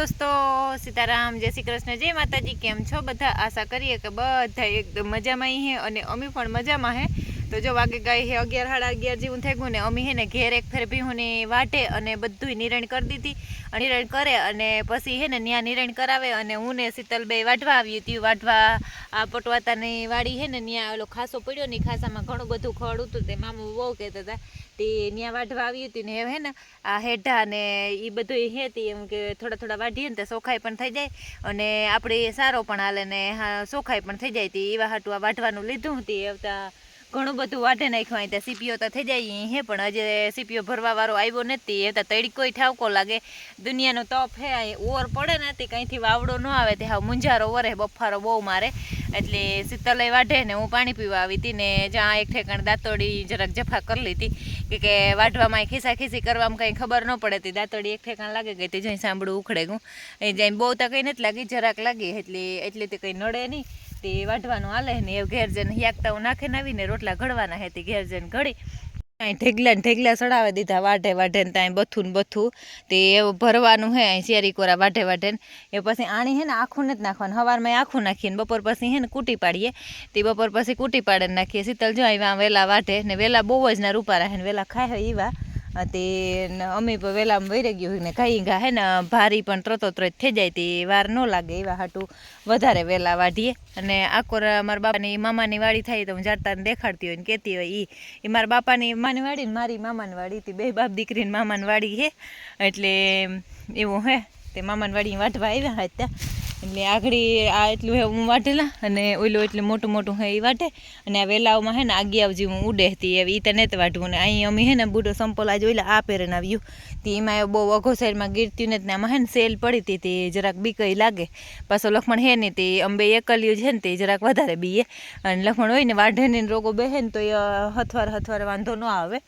દોસ્તો, સીતારામ, જય શ્રી કૃષ્ણ, જય માતાજી, કેમ છો બધા? આશા કરીએ કે બધા એકદમ મજામાં હે અને અમે પણ મજામાં હે. તો જો વાગે ગાય હે અગિયાર, સાડા અગિયાર જેવું થઈ ગયું ને અમે હે ને ઘેર એક ફેર ભીહુને વાટે અને બધું નિરણ કરી દીધી. નિરણ કરે અને પછી હે ને ત્યાં નિરણ કરાવે અને હું ને શીતલબે વાઢવા આવી હતી. વાઢવા આ પટવાતાની વાડી હે ને ત્યાં ઓલો ખાસો પડ્યો ને ખાસામાં ઘણું બધું ખડ હતું તે મામું બહુ કહેતા હતા તે ત્યાં વાઢવા આવી હતી ને હે ને આ હેઢા ને એ બધું હેતી એમ કે થોડા થોડા વાઢીએ ને તો સોખાઈ પણ થઈ જાય. અને આપણે સારો પણ હાલે ને સોખાઈ પણ થઈ જાય હતી એવા હાટું આ વાઢવાનું લીધું હતી આવતા ઘણું બધું વાઢે નાખ્યું અહીં સીપીઓ તો થઈ જાય હે, પણ હજે સીપીઓ ભરવા વાળો આવ્યો નથી, એ તો તડકોય ઠાવકો લાગે. દુનિયાનો તપ હે ઓર પડે ને તે કંઈથી વાવડો ન આવે, તે હાવ મુંજારો વરે, બફારો બહુ મારે. એટલે શીતલય વાઢે ને હું પાણી પીવા આવી હતી ને જ્યાં એક ઠેકાણ દાંતોડી જરાક જફા કરી લીધી. કે કે વાઢવામાં ખિસ્સા ખિસ્સી કરવામાં કંઈ ખબર ન પડે, તે દાંતોડી એક ઠેકાણ લાગે ગઈ, તે જઈ સાંભળું ઉખડે હું. એ જઈને બહુ તો કંઈ નથી લાગી, જરાક લાગી, એટલે એટલે તે કંઈ નડે નહીં. તે વાઢવાનું હાલે ને એ ઘેર જઈને હિયાકતા નાખે નાવીને રોટલા ઘડવાના હે તે ઘેર જઈને ઘડી. અહીં ઢેગલા ને ઢેગલા ચડાવી દીધા, વાઢે વાઢે ને ત્યાં બથું ને બથું. તે ભરવાનું હે અહીં શેરી કોરા વાઢે વાઢે એ પછી આણી હે ને આખું નથી નાખવાનું. સવારમાં આખું નાખીએ ને બપોર પછી હે ને કૂટી પાડીએ. તે બપોર પછી કૂટી પાડીને નાખીએ. શીતલ જો આવ્યા, વેલા વાઢે ને વેલા બહુ જ ના રૂપારા રહે ને વેલા ખાય એવા તે અમે વેલામાં વહી ગયું ને ઘાઈ ઘા હે ને, ભારી પણ ત્રતો ત્રત થઈ જાય તે વાર ન લાગે એવા હાટું વધારે વહેલા વાઢીએ. અને આકોર મારા બાપાની મામાની વાડી થાય તો હું જાતાને દેખાડતી હોય ને કહેતી હોય એ એ મારા બાપાની માની વાડી ને મારી મામાની વાડી હતી, બે બાપ દીકરીને મામાની વાડી હે એટલે એવું હે, તે મામાની વાડી વાઢવા આવ્યા હતા. એટલે આગળી આ એટલું હે હું વાટેલા અને ઓલું એટલું મોટું મોટું હે એ વાટે. અને આ વેલાઓમાં હે ને આગિયાવ જેવું ઉડે હતી એવી એ તો નથી વાટવું. ને અહીં અમે હે ને બુડો સંપોલા જોઈલા આ પહેરીને આવ્યું. તે એમાં બહુ અઘો સાઈડમાં ગીરતી ને આમાં હે ને સેલ પડી હતી તે જરાક બીકઈ લાગે. પાછો લખમણ હે ને તે અંબે એકલ્યું છે ને તે જરાક વધારે બીએ. અને લખમણ હોય ને વાઢે ને રોગો બેહે ને તો એ હથવાર હથવાર વાંધો ન આવે.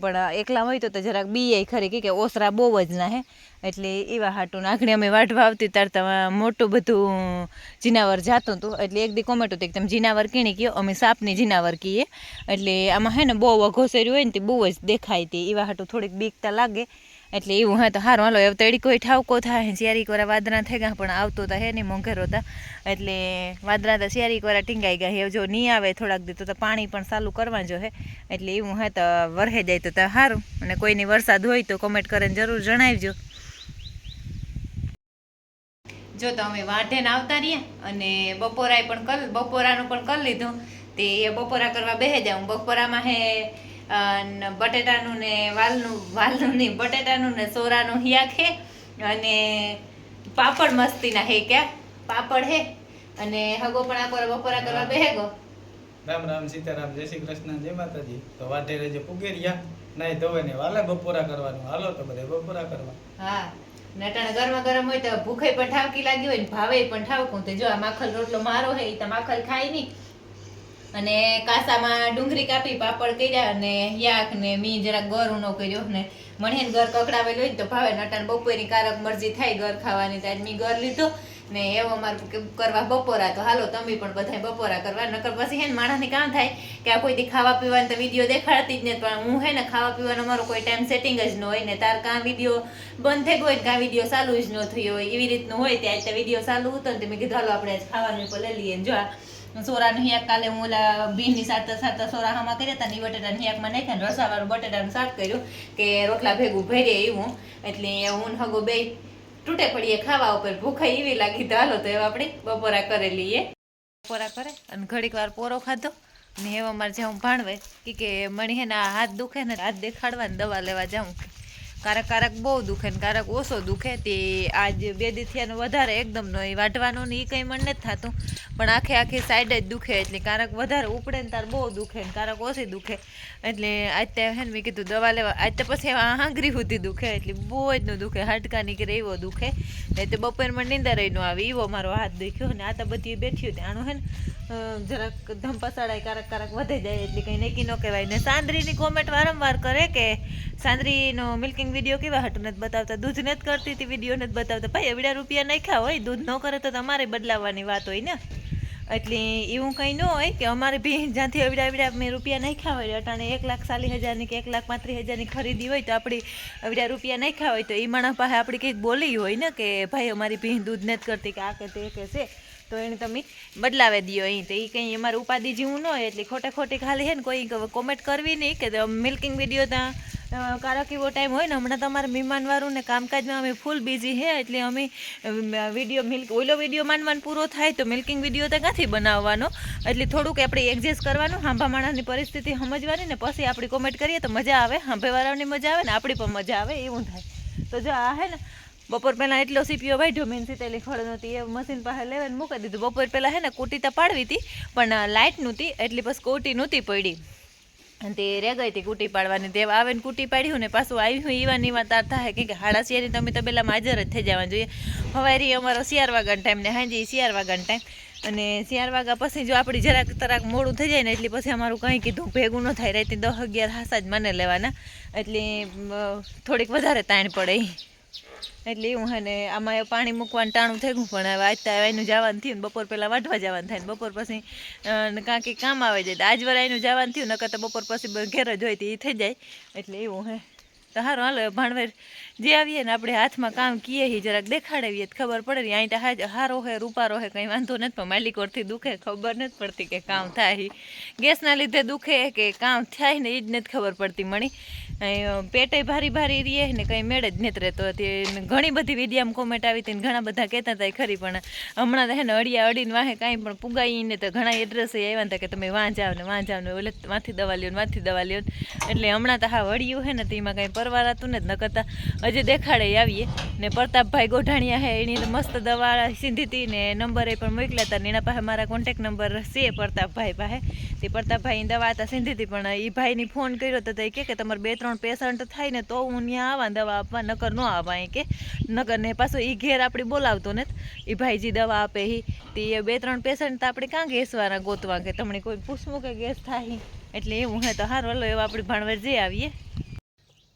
પણ એકલા હોય તો જરાક બીએ ખરી. કે ઓસરા બહુ જ ના હે. એટલે એવા હાટું નાખણી અમે વાઢવા આવતી ત્યારે તમે મોટું બધું જીનાવર જાતું હતું. એટલે એક દી કોમેટું હતું કે તમે જીનાવર કીણી કયો અમે સાપની જીનાવર કહીએ એટલે આમાં હે ને બહુ અઘોસર્યું હોય ને તે બહુ જ દેખાય તે, એવા હાટું થોડીક બીકતા લાગે. એટલે એવું હા તો સારું હાલો, હવે તડી કોઈ ઠાવકો થાય શિયારી કોરા વાદરા થઈ ગયા, પણ આવતો તો હે નહીં મોંઘેરો હતા એટલે વાદરા તો શિયારી કોરા ટીંગાઈ ગયા હવે જો નહીં આવે થોડાક દી તો પાણી પણ ચાલુ કરવા જો હે. એટલે એવું હે તો વરહે જાય તો સારું અને કોઈની વરસાદ હોય તો કોમેન્ટ કરીને જરૂર જણાવજો. જો તો અમે વાઢેને આવતા રહીએ અને બપોરાએ પણ કર બપોરાનું પણ કરી લીધું. તે એ બપોરા કરવા બેહે જાઉં. બપોરામાં હે બટેટાનું ને વાલનું વાલનું નહીં બટેટાનું ને સોરાનું હિયા હે અને પાપડ મસ્તીના હે ક્યાં પાપડ હે અને હગો પણ આ બપોરા કરવા બેહે ગો. રામ રામ સીતારામ જય શ્રી કૃષ્ણ જય માતાજી. તો વાઢે રેજે પુગેરિયા નાઈ ધોવે ને વાલે બપોરા કરવાનું. હાલો તો બધે બપોરા કરવા. હા. નટાણા ગરમા ગરમ હોય તો ભૂખે પણ ઠાવકી લાગી હોય ને ભાવે પણ ઠાવકું. તો જો આ માખલ રોટલો મારો હે તો માખલ ખાય નહીં અને કાસામાં ડુંગળી કાપી, પાપડ કર્યા અને યાક ને મી જરાક ગર નો કર્યો ને મણેન ગર કકડાવેલો હોય તો ભાવે. નટાણ બપોરની કારક મરજી થાય ગર ખાવાની, તો આજ મી ગર લીધો. ને એવો અમારે કરવા બપોરા, તો હાલો તમે પણ બધાય બપોરા કરવા, નકર પછી હે ને માણસને કામ થાય કે આ કોઈથી ખાવા પીવાની તો વીડિયો દેખાડતી જ ને, પણ હું હે ને ખાવા પીવાનો મારો કોઈ ટાઈમ સેટિંગ જ ન હોય ને, તાર કાં વીડિયો બંધ થઈ ગયો કાં વીડિયો ચાલુ જ ન થયો હોય, એવી રીતનું હોય ત્યાં તે વીડિયો ચાલુ હતો ને મેં કીધું, હાલો, આપણે ખાવાનું પણ લઈ લઈએ જો આ સોરાનું હિયાક કાલે હું ઓલા ભીંડની સાથે સાથે સોરા હામાં કર્યા હતા ની બટેટાનું હિયાકમાં નાખ્યા રસાવાળું બટેટાનું શાક કર્યું કે રોટલા ભેગું ભરીએ એવું, એટલે હું હગો બે તૂટે પડીએ ખાવા ઉપર, ભૂખા એવી લાગી હાલો તો એવા આપણે બપોરા કરી લઈએ. બપોરા કરે અને ઘડીક વાર પોરો ખાધો. ને એવા મારે જાઉં ભાણવે કે કે મણી હે ને હાથ દુખે ને હાથ દેખાડવા ને દવા લેવા જાઉં કારક કારક બહુ દુખે ને કારક ઓછો દુખે તે આજ બે દી થયાનું વધારે એકદમ નો એ વાટવાનું ને એ કંઈ મન નથી થતું. પણ આખે આખી સાઈડ જ દુખે એટલે કારક વધારે ઉપડે ને તાર બહુ દુખે ને કારક ઓછી દુખે. એટલે આજ તે હે ને મેં કીધું દવા લેવા આજ તો પછી આંગરી સુધી દુખે એટલે બહુ જ નું દુખે, હાડકા નીકળે એવો દુખે. ને બપોર બપોરમાં નીંદર નો આવે એવો મારો હાથ દુખ્યો ને આ તો બધી બેઠ્યું તે આનું હે ને જરાક ધમપસાડાય કારક કારક વધે જાય એટલે કંઈ નક્કી ન કહેવાય. ને સાંદરીની કોમેન્ટ વારંવાર કરે કે સાંદરીનો મિલ્કિંગ વીડિયો કેવા હતું નથી બતાવતા? દૂધ નથી કરતી હતી વીડિયો નથી બતાવતા. ભાઈ, એવડા રૂપિયા નાખ્યા હોય, દૂધ ન કરે તો તમારે બદલાવવાની વાત હોય ને. એટલે એવું કંઈ ન હોય કે અમારે બી જ્યાંથી અવડા અવડા મેં રૂપિયા નાખ્યા હોય, અટાણે એક લાખ ચાલીસ હજારની કે એક લાખ પાંત્રીસ હજારની ખરીદી હોય તો આપણી અવડા રૂપિયા નાખ્યા હોય તો એ માણસ પાસે આપણી કંઈક બોલી હોય ને કે ભાઈ, અમારી ભીં દૂધ નથી કરતી, કે આ કે તે કે છે. તો એને તમે બદલાવી દો અહીં. તો એ કંઈ અમારે ઉપાધિ જેવું ન હોય, એટલે ખોટે ખોટી ખાલી હે ને કોઈ કોમેન્ટ કરવી નહીં કે મિલ્કિંગ વીડિયો ત્યાં કારક એવો ટાઈમ હોય ને, હમણાં તમારે મહેમાનવાળું ને કામકાજમાં અમે ફૂલ બિઝી હે, એટલે અમે વીડિયો મિલ્ક ઓલો વીડિયો માનવાન પૂરો થાય તો મિલ્કિંગ વીડિયો તો ક્યાંથી બનાવવાનો? એટલે થોડુંક આપણે એડજસ્ટ કરવાનું, હાંભા માણસની પરિસ્થિતિ સમજવાની ને પછી આપણી કોમેન્ટ કરીએ તો મજા આવે હાંભેવાળાની મજા આવે ને આપણી પણ મજા આવે, એવું થાય. તો જો આ હે ને બપોર પહેલાં એટલો સીપીઓ વાઢ્યો, મેં સીતેલી ખળ નહોતી એ મશીન પાસે લેવાને મૂકી દીધું. બપોર પહેલાં હે ને કુટી તો પાડવી હતી પણ લાઇટ નહોતી એટલી બસ કોટી નહોતી પડી. અને તે રે ગઈ હતી કૂટી પાડવાની. તે આવે ને કૂટી પાડ્યું ને પાછું આવ્યું ઈવા નીવા તાર થાય કે હાડા શિયારી તમે તો પહેલાં હાજર જ થઈ જવા જોઈએ. હવારી અમારો શિયાર વાગણ ટાઈમ ને હાજી શિયાર વાગણ ટાઈમ અને શિયાર વાગા પછી જો આપણી જરાક તરાક મોડું થઈ જાય ને એટલે પછી અમારું કંઈ કીધું ભેગું ન થાય. રાતે દસ અગિયાર હાસા જ મને લેવાના. એટલે થોડીક વધારે તાણ પડે. એટલે એવું હે ને આમાં પાણી મૂકવાનું ટાણું થઈ ગયું પણ હવે આજ એનું જવાનું થયું બપોર પહેલાં વાઢવા જવાનું થાય ને બપોર પછી કાં કામ આવે જાય આજ વાર એનું જવાનું થયું, નકર તો બપોર પછી ઘેર જ હોય તો એ થઈ જાય. એટલે એવું હે. તો સારું હાલો ભાણવેર જે આવીએ ને આપણે હાથમાં કામ કીએ હી, જરાક દેખાડાવીએ ખબર પડે ને, અહીં હાજ હારો હે રૂપારો હે, કંઈ વાંધો નથી, પણ માલિકોરથી દુખે, ખબર નથી પડતી કે કામ થાય ગેસના લીધે દુખે કે કામ થાય ને એ જ નથી ખબર પડતી મણી પેટે ભારી ભારી રીએ ને કંઈ મેળે જ નહીં રહેતો. હતી ઘણી બધી વિદ્યામાં કોમેન્ટ આવી હતી ને ઘણા બધા કહેતા હતા ખરી, પણ હમણાં હે ને અડિયા અડીને વાહે કાંઈ પણ પુગાઈને તો ઘણા એડ્રેસ આવ્યા હતા કે તમે વાં જાવ ને વાં ને ઓલે વાંથી દવા લ્યો ને વાંથી દવા લ્યો ને. એટલે હમણાં તો હા વળ્યું હે ને તો એમાં કાંઈ પરવાર હતું ને જ ન કરતા. હજી દેખાડે આવીએ. ને પ્રતાપભાઈ ગોઢાણીયા હે, એની મસ્ત દવા સીધી હતી ને નંબરે પણ મોકલ્યા હતા ને એના પાસે મારા કોન્ટેક નંબર છે પ્રતાપભાઈ પાસે. તે પ્રતાપભાઈની દવા હતા સીધી હતી, પણ એ ભાઈને ફોન કર્યો તો એ કે તમારે બે ત્રણ પેશન્ટ થાય ને તો હું ત્યાં આવા દવા આપવા, નકર ન આવા એ કે. નકર ને પાછો એ ઘેર આપણે બોલાવતો ને એ ભાઈજી દવા આપે હી. તે એ બે ત્રણ પેશન્ટ તો આપણે કાં ગેસવાના ગોતવા કે તમને કોઈ પૂછવું કે ગેસ થાય એટલે એવું હે તો હારો, હલો, એવા આપણે ભણવર જઈ આવીએ.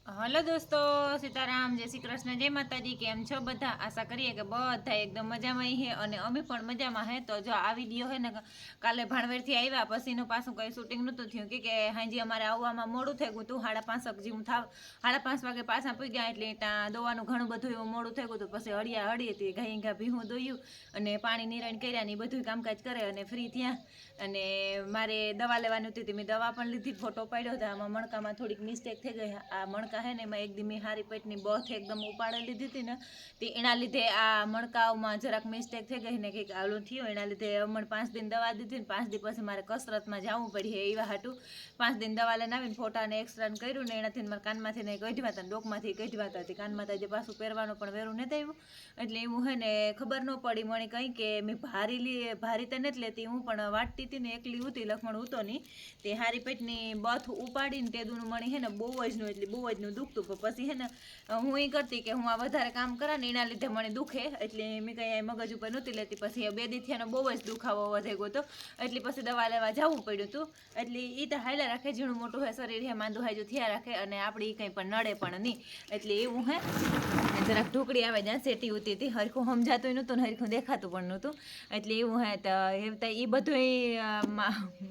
હલો દોસ્તો, સીતારામ, જય શ્રી કૃષ્ણ, જય માતાજી, કેમ છો બધા? આશા કરીએ કે બધા એકદમ મજામાં હે અને અમે પણ મજામાં હે. તો જો આ વીડિયો હે ને, કાલે ભાણવેરથી આવ્યા, પછીનું પાછું કંઈ શૂટિંગ નહોતું થયું. કે કે હાજી અમારે આવવામાં મોડું થઈ ગયું હતું. સાડા પાંચ જેવું થાવ સાડા પાંચ વાગે પાછા પી ગયા એટલે ત્યાં દવાનું ઘણું બધું એવું મોડું થઈ ગયું હતું. પછી હળિયા હળી હતી ઘાઈ ઘા ભીહું દોયું અને પાણી નિરણ કર્યા ને બધું કામકાજ કરે અને ફ્રી થયા. અને મારે દવા લેવાની હતી મેં દવા પણ લીધી ફોટો પાડ્યો હતો. આમાં મણકામાં થોડીક મિસ્ટેક થઈ ગઈ. આ મણકા હે ને, એમાં એક દી મેં હારી પેટની બથ એકદમ ઉપાડી લીધી હતી ને, તે એના લીધે આ મણકાઓમાં જરાક મિસ્ટેક થઈ ગઈ ને કંઈક આવલું થયું. એના લીધે હમણાં પાંચ દિન દવા દીધી ને પાંચ દિન પછી મારે કસરતમાં જવું પડી એવા હાટું. પાંચ દિન દવા લઈને આવીને ફોટાને ને એક્સરા કર્યું ને એનાથી મારા કાનમાંથી ને કઢવા હતા ડોકમાંથી કઢવા હતા. કાનમાં જે પાછું પહેરવાનું પણ વેરું નથી આવ્યું. એટલે એવું હે ને, ખબર ન પડી મને કંઈ કે મેં ભારી લી, ભારી તો નથી લેતી, હું પણ વાટતી હતી ને એકલી હતી લખમણ ઉતો નહીં. તે હારી પેટની બથ ઉપાડીને તે દૂનું મણી હે ને બહુ જ નું, એટલે બહુ જ નું દુખતું પણ પછી હે ને, હું એ કરતી કે હું આ વધારે કામ કરા ને એના લીધે મને દુખે એટલે મેં કંઈ મગજ ઉપર નહોતી લેતી. પછી બે દીથિયાનો બહુ જ દુખાવો વધે ગયો હતો એટલે પછી દવા લેવા જવું પડ્યું હતું એટલે એ તો હાલ્યા રાખે, ઝીણું મોટું હોય શરીર હે, માંદું હાજુ થયા રાખે અને આપણી કંઈ પણ નડે પણ નહીં એટલે એવું હે. જરાક ઢોકળી આવે જ્યાં સેટી ઉતી હતી. હરખું સમજાતું નહોતું ને હરખું દેખાતું પણ નહોતું. એટલે એવું હે તો એ તો એ બધું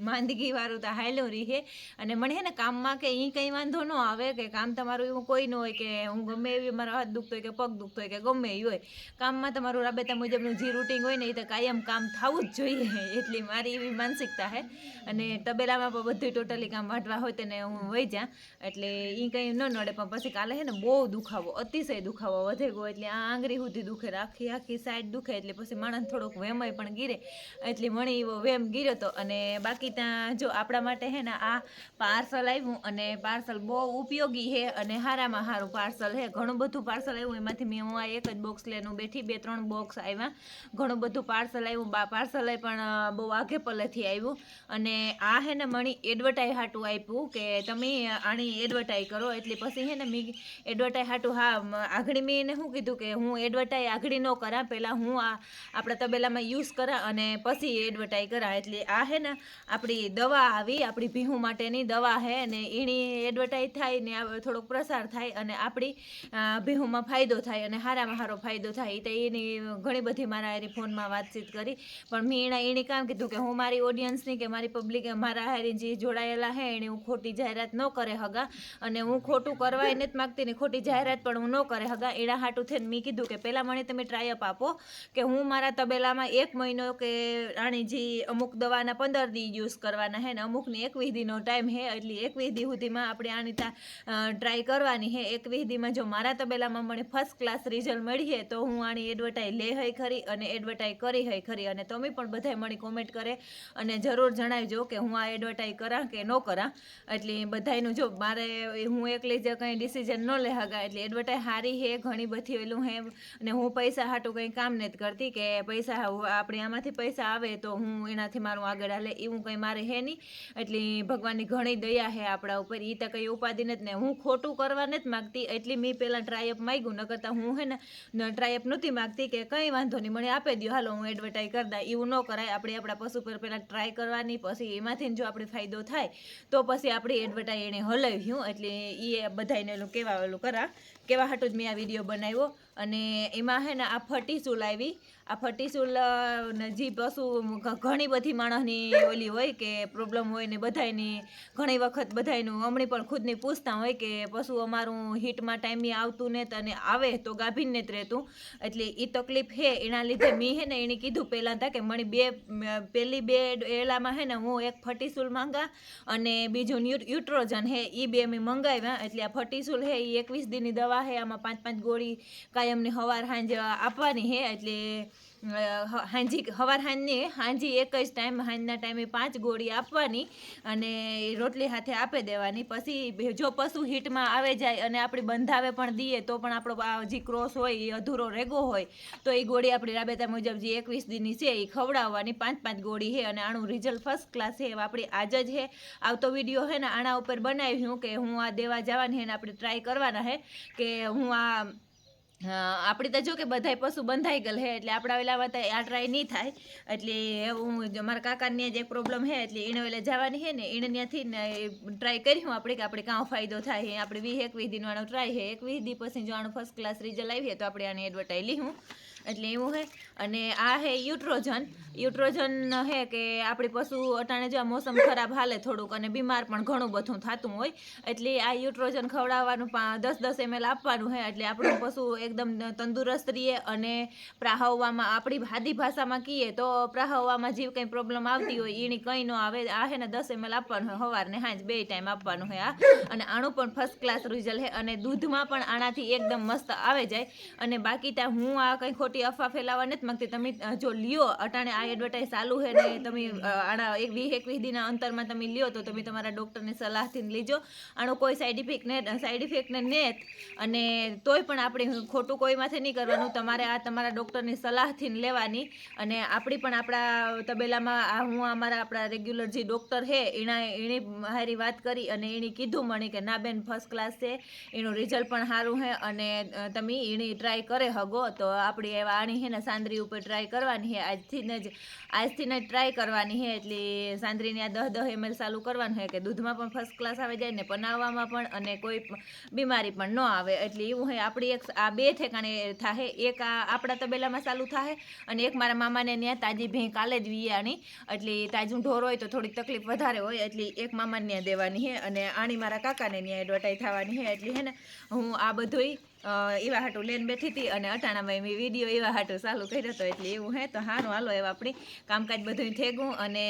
માંદગી વાળું તો હાલ્યું રહી હે. અને મને હે ને કામમાં કે એ કંઈ વાંધો ન આવે કે કામ તમારું એવું કોઈ ન હોય કે હું ગમે એવી મારો હાથ દુખતો હોય કે પગ દુખતો હોય કે ગમે એ હોય. કામમાં તમારું રાબેતા મુજબનું જે રૂટિન હોય ને એ તો કાયમ કામ થવું જ જોઈએ. એટલી મારી એવી માનસિકતા છે. અને તબેલામાં પણ બધું ટોટલી કામ વાટવા હોય તેને હું વહી જા એટલે એ કંઈ ન નડે, પણ પછી કાલે છે ને બહુ દુખાવો, અતિશય દુખાવો વધે ગયો. એટલે આ આંગળી સુધી દુખે આખી આખી સાઈડ દુખે, એટલે પછી માણસ થોડોક વેમય પણ ગીરે. એટલે મણી એવો વેમ ગીર્યો હતો અને બાકી ત્યાં જો આપણા માટે હે ને આ પાર્સલ આવ્યું અને પાર્સલ બહુ ઉપયોગી છે. અને હારામાં સારું પાર્સલ હે, ઘણું બધું પાર્સલ આવ્યું. એમાંથી મેં હું આ એક જ બોક્સ લઈને બેઠી બે ત્રણ બોક્સ આવ્યા. ઘણું બધું પાર્સલ આવ્યું, બા પાર્સલ પણ બહુ આઘે પલેથી આવ્યું. અને આ હે ને મણી એડવર્ટાઈ હાટું આપ્યું કે તમે આની એડવર્ટાઈ કરો. એટલે પછી હે ને મેં એડવર્ટાઈ હાટું, હા આગળી મેં એને શું કીધું કે હું એડવર્ટાઈ આગળી ન કરા પહેલાં હું આ આપણા તબેલામાં યુઝ કરા અને પછી એડવર્ટાઈ કરા. એટલે આ હે ને આપણી દવા આવી, આપણી ભીહું માટેની દવા હે અને એની એડવર્ટાઈ થાય ને આ થોડોક પ્રસાર થાય અને આપણી અ, ફાયદો થાય અને સારામાં સારો ફાયદો થાય તો એની ઘણી બધી મારા એની ફોનમાં વાતચીત કરી. પણ મેં એના એણે કામ કીધું કે હું મારી ઓડિયન્સની કે મારી પબ્લિક મારા હારી જે જોડાયેલા હે એને હું ખોટી જાહેરાત ન કરે હગા. અને હું ખોટું કરવા એને જ માગતી ને ખોટી જાહેરાત પણ હું ન કરે હગા. એના હાટું થઈને મેં કીધું કે પહેલાં મને તમે ટ્રાય અપ આપો કે હું મારા તબેલામાં એક મહિનો કે રાણીજી અમુક દવાના પંદર દી યુઝ કરવાના હે ને અમુકની એકવીસ દીનો ટાઈમ હે એટલે એકવીસ દી સુધીમાં આપણે આની ટ્રાય કરવાની હે, એક વિધિમાં જો મારા તબેલામાં મને ફર્સ્ટ ક્લાસ રિઝલ્ટ મળીએ તો હું આની એડવર્ટાઈઝ લે હઈ ખરી અને એડવર્ટાઈ કરી હઈ ખરી અને તમે પણ બધાય મને કોમેન્ટ કરે અને જરૂર જણાવજો કે હું આ એડવર્ટાઈઝ કરા કે ન કરા. એટલે બધાયનું જો મારે હું એકલી જ કંઈ ડિસિઝન ન લે હગા, એટલે એડવર્ટાઇઝ સારી હે, ઘણી બધી એલું હે, અને હું પૈસા હાટું કંઈ કામ નથી કરતી કે પૈસા આપણે આમાંથી પૈસા આવે તો હું એનાથી મારું આગળ હાલે, એવું કંઈ મારે હે નહીં. એટલે ભગવાનની ઘણી દયા હે આપણા ઉપર એ તો કંઈ ઉપાધિ નથી ને હું ખોટું કરવા નથી માગતી. એટલી મેં પહેલાં ટ્રાયઅપ માગ્યું ન કરતાં હું હે ને ટ્રાયઅપ નહોતી માગતી કે કંઈ વાંધો નહીં, મને આપી દો હાલો, હું એડવર્ટાઈઝ કરી એવું ન કરાય. આપણે આપણા પશુ પર પહેલાં ટ્રાય કરવાની, પછી એમાંથી જો આપણે ફાયદો થાય, તો પછી આપણે એડવર્ટાઈઝ એને હલાવ્યું. એટલે એ બધાને કહેવા ઓલું કરા. કેવા હાટું જ મેં આ વીડિયો બનાવ્યો. અને એમાં હે ને આ ફટીસૂલ આવી. આ ફટીસૂલ જે પશુ ઘણી બધી માણસની ઓલી હોય કે પ્રોબ્લેમ હોય ને બધાયની, ઘણી વખત બધાયનું હમણાં પણ ખુદની પૂછતા હોય કે પશુ અમારું હીટમાં ટાઈમે આવતું ને અને આવે તો ગાભીને જ રહેતું. એટલે એ તકલીફ હે, એના લીધે મેં હે ને એણે કીધું પહેલાં તા કે મને બે પહેલી બે એલામાં હે ને હું એક ફટીસૂલ માંગા અને બીજું યુટ્રોજન હે એ બે મેં મંગાવ્યા. એટલે આ ફટીસૂલ હે એ એકવીસ દીની દવા હે આમાં પાંચ પાંચ ગોળી કાયમની હવાર સાંજ આપવાની હે એટલે હાંજી, હવાર હાંજને હાંજી એક જ ટાઈમ હાંજના ટાઈમે પાંચ ગોળી આપવાની અને રોટલી હાથે આપી દેવાની. પછી જો પશુ હીટમાં આવે જાય અને આપણે બંધાવે પણ દઈએ તો પણ આપણો જે ક્રોસ હોય, એ અધૂરો રેગો હોય, તો એ ગોળી આપણી રાબેતા મુજબ જે એકવીસ દીની છે, એ ખવડાવવાની. પાંચ પાંચ ગોળી છે અને આનું રિઝલ્ટ ફર્સ્ટ ક્લાસ છે આપણી આજ જ છે. આવતો વીડિયો છે ને, આના ઉપર બનાવ્યું કે હું આ દેવા જવાની છે ને, આપણે ટ્રાય કરવાના છે કે હું આ આપણી તો જો કે બધાય પશુ બંધાઈ ગયેલ હે, એટલે આપણા વેલા તો આ ટ્રાય નહીં થાય. એટલે હું મારા કાકાને જ એક પ્રોબ્લેમ હે, એટલે એને વેલા જવાની હે ને એને ત્યાંથી ટ્રાય કરી હું આપણે, કે આપણે કાં ફાયદો થાય હે, આપણે વીસ એક વીસ આનો ટ્રાય હે, એકવીસ દી પછી જો આનું ફર્સ્ટ ક્લાસ રિઝલ્ટ આવીએ તો આપણે આને એડવર્ટાઈ લીધું એટલે એવું હે. અને આ હે યુટ્રોજન. યુટ્રોજન હે કે આપણી પશુ અટાણે જો મોસમ ખરાબ હાલે થોડુંક અને બીમાર પણ ઘણું બધું થતું હોય, એટલે આ યુટ્રોજન ખવડાવવાનું પણ દસ દસ એમએલ આપવાનું હે, એટલે આપણું પશુ એકદમ તંદુરસ્ત રહીએ અને પ્રાહવવામાં આપણી સાદી ભાષામાં કહીએ તો પ્રાહવવામાં જે કંઈ પ્રોબ્લેમ આવતી હોય એની કંઈ ન આવે. આ હે ને દસ એમએલ આપવાનું હોય સવારને સાંજ બે ટાઈમ આપવાનું હોય આ. અને આનું પણ ફર્સ્ટ ક્લાસ રિઝલ્ટ હે અને દૂધમાં પણ આનાથી એકદમ મસ્ત આવે જાય. અને બાકી ત્યાં હું આ કંઈ ખોટી અફવા ફેલાવવા નથી માંગતી. તમે જો લ્યો, અટાણે આ એડવર્ટાઈઝ ચાલુ છે ને તમે આના એક વીસ એકવીસ દીના અંતરમાં તમે લ્યો તો તમે તમારા ડૉક્ટરની સલાહથી લીજો. આનો કોઈ સાઈડ ઇફેક્ટ ને સાઈડ ઇફેક્ટને નેત. અને તોય પણ આપણે ખોટું કોઈમાંથી નહીં કરવાનું. તમારે આ તમારા ડૉક્ટરની સલાહથી લેવાની. અને આપણી પણ આપણા તબેલામાં આ હું અમારા આપણા રેગ્યુલર જે ડૉક્ટર છે, એના એણે હારી વાત કરી અને એણે કીધું મને કે ના બેન ફર્સ્ટ ક્લાસ છે. એનું રિઝલ્ટ પણ સારું છે અને તમે એની ટ્રાય કરે હગો તો આપણી એવા આની છે ને સાંદરી ઉપર ટ્રાય કરવાની છે આજથી જ આજથી જ ટ્રાય કરવાની છે એટલે સાંદરીને આ દહ દહ એમએલ ચાલુ કરવાનું છે કે દૂધમાં પણ ફર્સ્ટ ક્લાસ આવે જાય ને બનાવવામાં પણ અને કોઈ બીમારી પણ ન આવે. એટલે એવું હોય આપણી એક આ બે ઠેકાણે થાય એક આ આપણા તબેલામાં ચાલુ થાય અને એક મારા મામાને ત્યાં તાજી ભેં કાલે જ વિયાણી. એટલે તાજું ઢોર હોય તો થોડીક તકલીફ વધારે હોય. એટલે એક મામાને ત્યાં દેવાની છે અને આણી મારા કાકાને ત્યાં એડવર્ટાઈ થવાની છે એટલે હે ને હું આ બધુંય એવા હાટું લઈને બેઠી હતી અને અટાણામાં મેં વીડિયો એવા હાટું ચાલુ કર્યો હતો એટલે એવું હે, તો સારું હાલો એવા આપણી કામકાજ બધું થઈ અને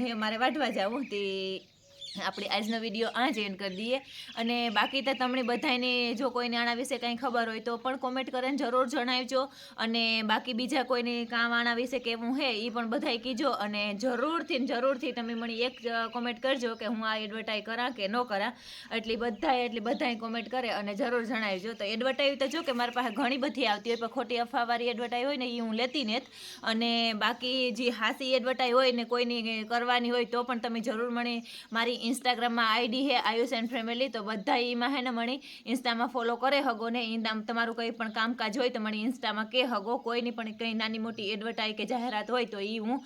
હે, મારે વાઢવા જવું તે આપણે આજનો વીડિયો આ જ એન્ડ કરી દઈએ. અને બાકી તો તમને બધાને જો કોઈને આના વિશે કંઈ ખબર હોય તો પણ કોમેન્ટ કરીને જરૂર જણાવજો. અને બાકી બીજા કોઈને કામ આના વિશે કહેવું હે એ પણ બધાય કીજો. અને જરૂરથી જરૂરથી તમે મને એક કોમેન્ટ કરજો કે હું આ એડવર્ટાઈઝ કરા કે ન કરા. એટલી બધાય એટલી બધાય કોમેન્ટ કરે અને જરૂર જણાવજો. તો એડવર્ટાઈઝ તો જો કે મારી પાસે ઘણી બધી આવતી હોય, પણ ખોટી અફવાવાળી એડવર્ટાઈઝ હોય ને એ હું લેતી નેત. અને બાકી જે હાસી એડવર્ટાઈઝ હોય ને કોઈની કરવાની હોય તો પણ તમે જરૂર મને મારી ઇન્સ્ટાગ્રામમાં આઈડી હે આયુષ એન્ડ ફેમિલી તો બધા એમાં હે ને મણી, ઇન્સ્ટામાં ફોલો કરે હગો ને ઇન્સ્ટામાં તમારું કંઈ પણ કામકાજ હોય તો મને ઇન્સ્ટામાં કે હગો, કોઈની પણ કંઈ નાની મોટી એડવર્ટાઈ કે જાહેરાત હોય તો એ હું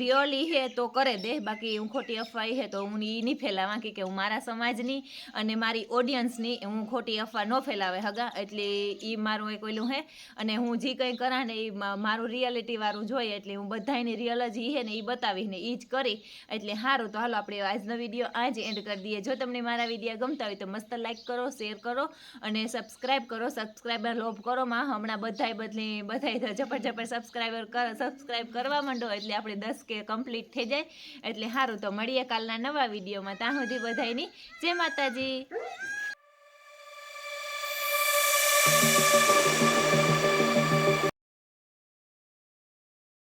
રિયલી હે તો કરે દે, બાકી હું ખોટી અફવા હે તો હું એ નહીં ફેલાવા કે હું મારા સમાજની અને મારી ઓડિયન્સની હું ખોટી અફવા ન ફેલાવે હગા, એટલે એ મારું એક ઓલું હે અને હું જે કંઈ કરા ને એ મારું રિયાલિટીવાળું જોઈએ એટલે હું બધાની રિયલ જ એ હે ને એ બતાવીને એ જ કરી, એટલે સારું તો હાલો આપણે આજનો વીડિયો આ જ એન્ડ કરી દઈએ. જો તમને મારા વીડિયો ગમતા હોય તો મસ્ત લાઈક કરો શેર કરો અને સબસ્ક્રાઈબ કરો. સબસ્ક્રાઈબર લોભ કરો માં. હમણાં બધાય બદલી, બધાય ઝપટ ઝપટ સબસ્ક્રાઈબર કર સબસ્ક્રાઈબ કરવા માંડો એટલે આપણે દસ કે કમ્પ્લીટ થઈ જાય. એટલે સારું તો મળીએ કાલના નવા વિડીયોમાં ત્યાં સુધી બધાયની જય માતાજી.